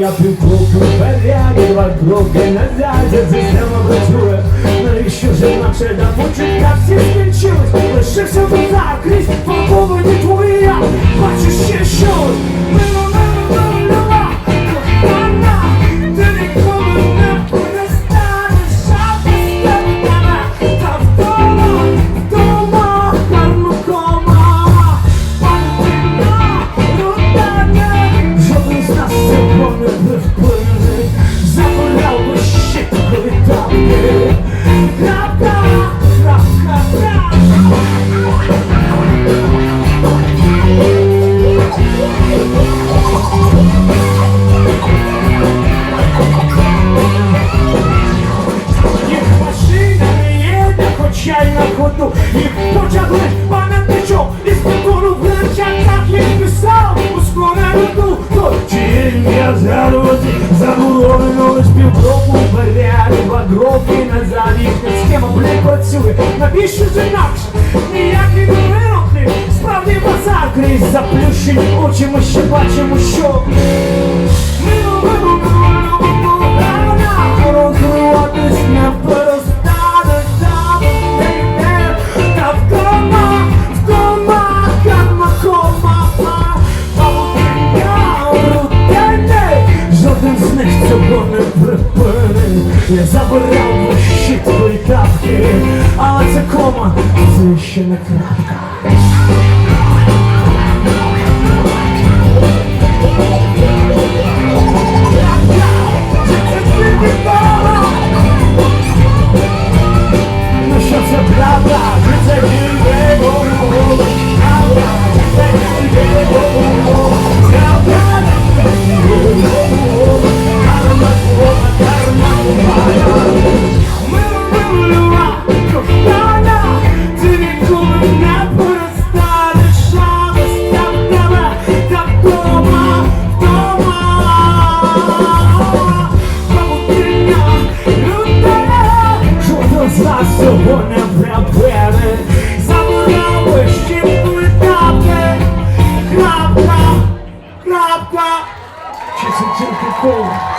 я пів кроку вперед, і два кроки назад, система працює, навіщо ж інакше, да почуття всі скінчились. чай на ходу І почали пам'ятничок із прикору в речатах я писав. У скоренду То чин'я згадувати заборонено лиш півроку. Беряли два гроки назад Їхня схема, блін, працює. Навіщо ж інакше? Ніякий вирокни Справді базар крізь заплющені очі Ми ще бачимо, що Ми любимо Я забирав щитової капки, але це кома, це ще не крапка. Three.